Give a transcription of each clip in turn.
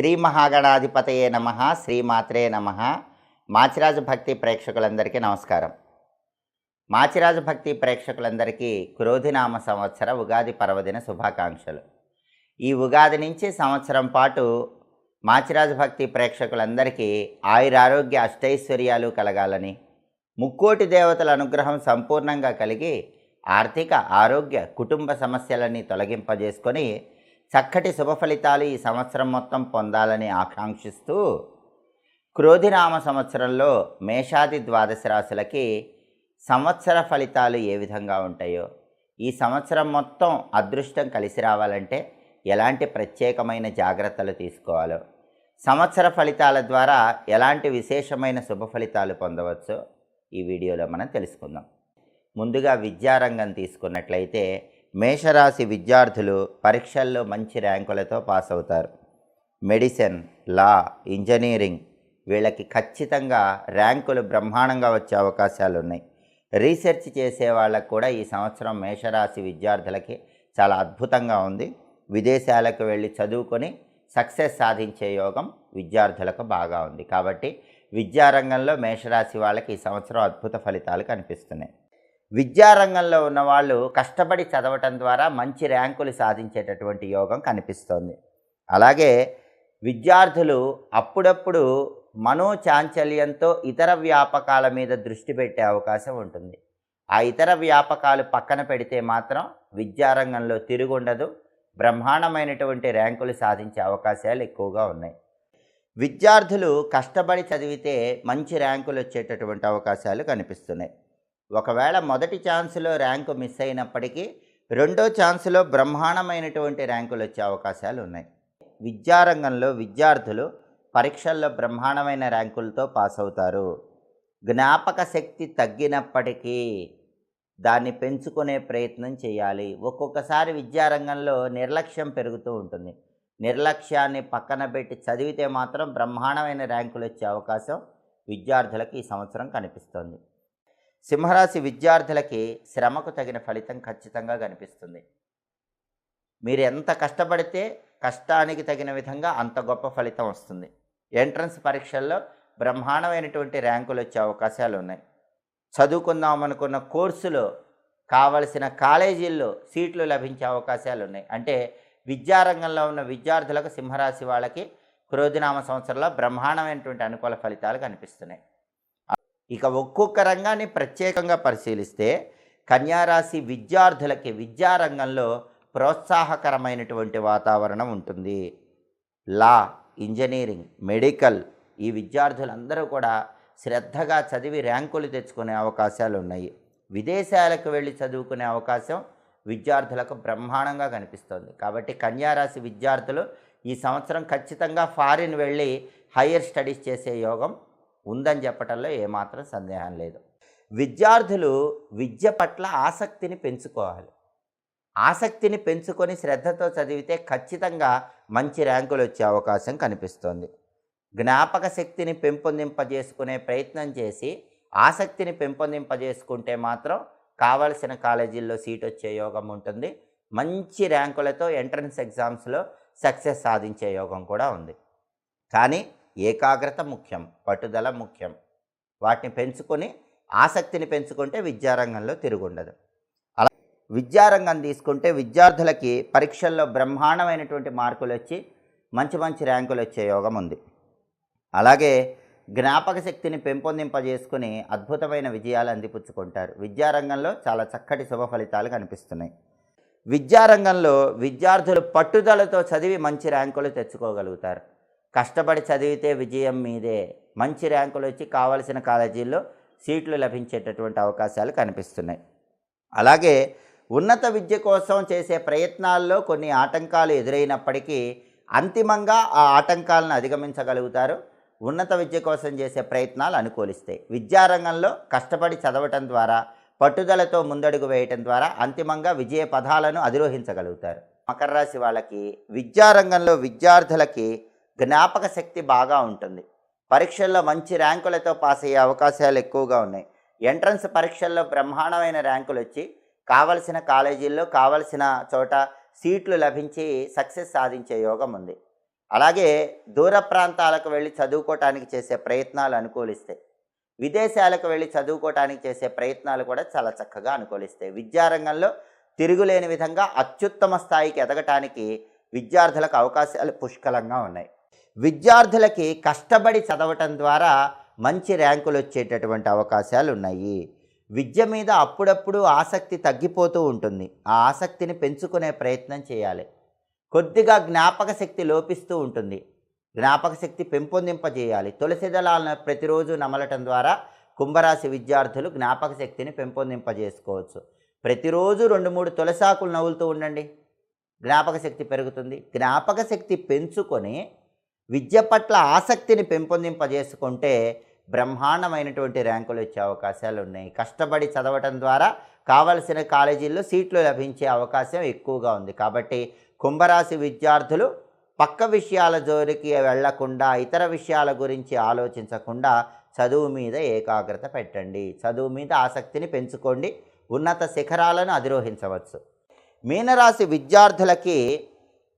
శ్రీ మహాగణాధిపతయే నమ శ్రీమాత్రే నమ. మాచిరాజు భక్తి ప్రేక్షకులందరికీ నమస్కారం. మాచిరాజు భక్తి ప్రేక్షకులందరికీ క్రోధినామ సంవత్సర ఉగాది పర్వదిన శుభాకాంక్షలు. ఈ ఉగాది నుంచి సంవత్సరం పాటు మాచిరాజు భక్తి ప్రేక్షకులందరికీ ఆయురారోగ్య అష్టైశ్వర్యాలు కలగాలని ముక్కోటి దేవతల అనుగ్రహం సంపూర్ణంగా కలిగి ఆర్థిక ఆరోగ్య కుటుంబ సమస్యలని తొలగింపజేసుకొని చక్కటి శుభ ఫలితాలు ఈ సంవత్సరం మొత్తం పొందాలని ఆకాంక్షిస్తూ క్రోధినామ సంవత్సరంలో మేషాది ద్వాదశ రాశులకి సంవత్సర ఫలితాలు ఏ విధంగా ఉంటాయో ఈ సంవత్సరం మొత్తం అదృష్టం కలిసి రావాలంటే ఎలాంటి ప్రత్యేకమైన జాగ్రత్తలు తీసుకోవాలో సంవత్సర ఫలితాల ద్వారా ఎలాంటి విశేషమైన శుభ ఫలితాలు పొందవచ్చో ఈ వీడియోలో మనం తెలుసుకుందాం. ముందుగా విద్యారంగం తీసుకున్నట్లయితే మేషరాశి విద్యార్థులు పరీక్షల్లో మంచి ర్యాంకులతో పాస్ అవుతారు మెడిసిన్ లా ఇంజనీరింగ్ వీళ్ళకి ఖచ్చితంగా ర్యాంకులు బ్రహ్మాండంగా వచ్చే అవకాశాలు ఉన్నాయి రీసెర్చ్ చేసే వాళ్ళకు కూడా ఈ సంవత్సరం మేషరాశి విద్యార్థులకి చాలా అద్భుతంగా ఉంది. విదేశాలకు వెళ్ళి చదువుకొని సక్సెస్ సాధించే యోగం విద్యార్థులకు బాగా ఉంది. కాబట్టి విద్యారంగంలో మేషరాశి వాళ్ళకి ఈ సంవత్సరం అద్భుత ఫలితాలు కనిపిస్తున్నాయి. విద్యారంగంలో ఉన్న వాళ్ళు కష్టపడి చదవటం ద్వారా మంచి ర్యాంకులు సాధించేటటువంటి యోగం కనిపిస్తోంది. అలాగే విద్యార్థులు అప్పుడప్పుడు మనోచాంచల్యంతో ఇతర వ్యాపకాల మీద దృష్టి పెట్టే అవకాశం ఉంటుంది. ఆ ఇతర వ్యాపకాలు పక్కన పెడితే మాత్రం విద్యారంగంలో తిరుగుండదు బ్రహ్మాండమైనటువంటి ర్యాంకులు సాధించే అవకాశాలు ఎక్కువగా ఉన్నాయి. విద్యార్థులు కష్టపడి చదివితే మంచి ర్యాంకులు వచ్చేటటువంటి అవకాశాలు కనిపిస్తున్నాయి. ఒకవేళ మొదటి ఛాన్స్లో ర్యాంకు మిస్ అయినప్పటికీ రెండో ఛాన్స్లో బ్రహ్మాండమైనటువంటి ర్యాంకులు వచ్చే అవకాశాలు ఉన్నాయి. విద్యారంగంలో విద్యార్థులు పరీక్షల్లో బ్రహ్మాండమైన ర్యాంకులతో పాస్ అవుతారు. జ్ఞాపక శక్తి తగ్గినప్పటికీ దాన్ని పెంచుకునే ప్రయత్నం చేయాలి. ఒక్కొక్కసారి విద్యారంగంలో నిర్లక్ష్యం పెరుగుతూ ఉంటుంది. నిర్లక్ష్యాన్ని పక్కన పెట్టి చదివితే మాత్రం బ్రహ్మాండమైన ర్యాంకులు వచ్చే అవకాశం విద్యార్థులకు ఈ సంవత్సరం కనిపిస్తుంది. సింహరాశి విద్యార్థులకి శ్రమకు తగిన ఫలితం ఖచ్చితంగా కనిపిస్తుంది. మీరు ఎంత కష్టపడితే కష్టానికి తగిన విధంగా అంత గొప్ప ఫలితం వస్తుంది. ఎంట్రన్స్ పరీక్షల్లో బ్రహ్మాండమైనటువంటి ర్యాంకులు వచ్చే అవకాశాలు ఉన్నాయి. చదువుకుందాం అనుకున్న కోర్సులో కావలసిన కాలేజీల్లో సీట్లు లభించే అవకాశాలు ఉన్నాయి. అంటే విద్యారంగంలో ఉన్న విద్యార్థులకు సింహరాశి వాళ్ళకి క్రోధినామ సంవత్సరంలో బ్రహ్మాండమైనటువంటి అనుకూల ఫలితాలు కనిపిస్తున్నాయి. ఇక ఒక్కొక్క రంగాన్ని ప్రత్యేకంగా పరిశీలిస్తే కన్యారాశి విద్యార్థులకి విద్యారంగంలో ప్రోత్సాహకరమైనటువంటి వాతావరణం ఉంటుంది. లా ఇంజనీరింగ్ మెడికల్ ఈ విద్యార్థులందరూ కూడా శ్రద్ధగా చదివి ర్యాంకులు తెచ్చుకునే అవకాశాలు ఉన్నాయి. విదేశాలకు వెళ్ళి చదువుకునే అవకాశం విద్యార్థులకు బ్రహ్మాండంగా కనిపిస్తుంది. కాబట్టి కన్యారాశి విద్యార్థులు ఈ సంవత్సరం ఖచ్చితంగా ఫారిన్ వెళ్ళి హయ్యర్ స్టడీస్ చేసే యోగం ఉందని చెప్పటంలో ఏమాత్రం సందేహం లేదు. విద్యార్థులు విద్య పట్ల ఆసక్తిని పెంచుకోవాలి. ఆసక్తిని పెంచుకొని శ్రద్ధతో చదివితే ఖచ్చితంగా మంచి ర్యాంకులు వచ్చే అవకాశం కనిపిస్తుంది. జ్ఞాపక శక్తిని పెంపొందింపజేసుకునే ప్రయత్నం చేసి ఆసక్తిని పెంపొందింపజేసుకుంటే మాత్రం కావలసిన కాలేజీల్లో సీట్ వచ్చే యోగం ఉంటుంది. మంచి ర్యాంకులతో ఎంట్రన్స్ ఎగ్జామ్స్లో సక్సెస్ సాధించే యోగం కూడా ఉంది. కానీ ఏకాగ్రత ముఖ్యం పట్టుదల ముఖ్యం. వాటిని పెంచుకొని ఆసక్తిని పెంచుకుంటే విద్యారంగంలో తిరుగుండదు. అలా విద్యారంగం తీసుకుంటే విద్యార్థులకి పరీక్షల్లో బ్రహ్మాండమైనటువంటి మార్కులు వచ్చి మంచి మంచి ర్యాంకులు వచ్చే యోగం ఉంది అలాగే జ్ఞాపక శక్తిని పెంపొందింపజేసుకుని అద్భుతమైన విజయాలు అందిపుచ్చుకుంటారు. విద్యారంగంలో చాలా చక్కటి శుభ ఫలితాలు కనిపిస్తున్నాయి. విద్యారంగంలో విద్యార్థులు పట్టుదలతో చదివి మంచి ర్యాంకులు తెచ్చుకోగలుగుతారు. కష్టపడి చదివితే విజయం మీదే. మంచి ర్యాంకులు వచ్చి కావలసిన కాలేజీల్లో సీట్లు లభించేటటువంటి అవకాశాలు కనిపిస్తున్నాయి. అలాగే ఉన్నత విద్య కోసం చేసే ప్రయత్నాల్లో కొన్ని ఆటంకాలు ఎదురైనప్పటికీ అంతిమంగా ఆ ఆటంకాలను అధిగమించగలుగుతారు. ఉన్నత విద్య కోసం చేసే ప్రయత్నాలు అనుకూలిస్తాయి. విద్యారంగంలో కష్టపడి చదవటం ద్వారా పట్టుదలతో ముందడుగు వేయటం ద్వారా అంతిమంగా విజయ పదాలను అధిరోహించగలుగుతారు. మకర రాశి వాళ్ళకి విద్యారంగంలో విద్యార్థులకి జ్ఞాపక శక్తి బాగా ఉంటుంది. పరీక్షల్లో మంచి ర్యాంకులతో పాస్ అయ్యే అవకాశాలు ఎక్కువగా ఉన్నాయి. ఎంట్రన్స్ పరీక్షల్లో బ్రహ్మాండమైన ర్యాంకులు వచ్చి కావలసిన కాలేజీల్లో కావలసిన చోట సీట్లు లభించి సక్సెస్ సాధించే యోగం ఉంది. అలాగే దూర ప్రాంతాలకు వెళ్ళి చదువుకోవటానికి చేసే ప్రయత్నాలు అనుకూలిస్తాయి. విదేశాలకు వెళ్ళి చదువుకోవటానికి చేసే ప్రయత్నాలు కూడా చాలా చక్కగా అనుకూలిస్తాయి. విద్యారంగంలో తిరుగులేని విధంగా అత్యుత్తమ స్థాయికి ఎదగటానికి విద్యార్థులకు అవకాశాలు పుష్కలంగా ఉన్నాయి. విద్యార్థులకి కష్టపడి చదవటం ద్వారా మంచి ర్యాంకులు వచ్చేటటువంటి అవకాశాలు ఉన్నాయి విద్య మీద అప్పుడప్పుడు ఆసక్తి తగ్గిపోతూ ఉంటుంది. ఆ ఆసక్తిని పెంచుకునే ప్రయత్నం చేయాలి. కొద్దిగా జ్ఞాపక శక్తి లోపిస్తూ ఉంటుంది. జ్ఞాపక శక్తి పెంపొందింపజేయాలి. తులసి దళాలను ప్రతిరోజు నమలటం ద్వారా కుంభరాశి విద్యార్థులు జ్ఞాపక శక్తిని పెంపొందింపజేసుకోవచ్చు. ప్రతిరోజు రెండు మూడు తులసాకులు నవ్వులుతూ ఉండండి. జ్ఞాపక శక్తి పెరుగుతుంది. జ్ఞాపక శక్తి పెంచుకొని విద్య పట్ల ఆసక్తిని పెంపొందింపజేసుకుంటే బ్రహ్మాండమైనటువంటి ర్యాంకులు వచ్చే అవకాశాలు ఉన్నాయి కష్టపడి చదవటం ద్వారా కావలసిన కాలేజీల్లో సీట్లు లభించే అవకాశం ఎక్కువగా ఉంది. కాబట్టి కుంభరాశి విద్యార్థులు పక్క విషయాల జోలికి వెళ్ళకుండా ఇతర విషయాల గురించి ఆలోచించకుండా చదువు మీద ఏకాగ్రత పెట్టండి. చదువు మీద ఆసక్తిని పెంచుకోండి. ఉన్నత శిఖరాలను అధిరోహించవచ్చు. మీనరాశి విద్యార్థులకి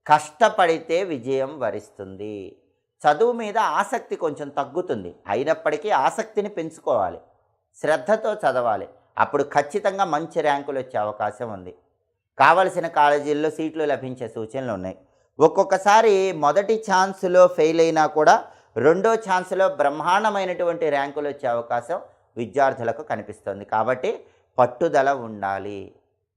కష్టపడితే విజయం వరిస్తుంది. చదువు మీద ఆసక్తి కొంచెం తగ్గుతుంది. అయినప్పటికీ ఆసక్తిని పెంచుకోవాలి. శ్రద్ధతో చదవాలి. అప్పుడు ఖచ్చితంగా మంచి ర్యాంకులు వచ్చే అవకాశం ఉంది. కావలసిన కాలేజీల్లో సీట్లు లభించే సూచనలు ఉన్నాయి. ఒక్కొక్కసారి మొదటి ఛాన్స్లో ఫెయిల్ అయినా కూడా రెండో ఛాన్స్లో బ్రహ్మాండమైనటువంటి ర్యాంకులు వచ్చే అవకాశం విద్యార్థులకు కనిపిస్తుంది. కాబట్టి పట్టుదల ఉండాలి.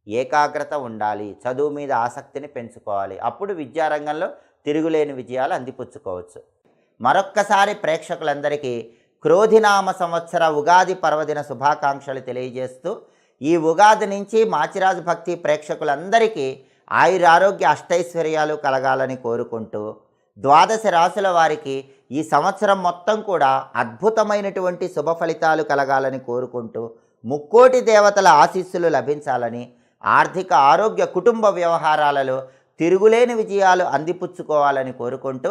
ఏకాగ్రత ఉండాలి. చదువు మీద ఆసక్తిని పెంచుకోవాలి. అప్పుడు విద్యారంగంలో తిరుగులేని విజయాలు అందిపుచ్చుకోవచ్చు. మరొక్కసారి ప్రేక్షకులందరికీ క్రోధినామ సంవత్సర ఉగాది పర్వదిన శుభాకాంక్షలు తెలియజేస్తూ ఈ ఉగాది నుంచి మాచిరాజు భక్తి ప్రేక్షకులందరికీ ఆయురారోగ్య అష్టైశ్వర్యాలు కలగాలని కోరుకుంటూ ద్వాదశ రాశుల వారికి ఈ సంవత్సరం మొత్తం కూడా అద్భుతమైనటువంటి శుభ ఫలితాలు కలగాలని కోరుకుంటూ ముక్కోటి దేవతల ఆశీస్సులు లభించాలని ఆర్థిక ఆరోగ్య కుటుంబ వ్యవహారాలలో తిరుగులేని విజయాలు అందిపుచ్చుకోవాలని కోరుకుంటూ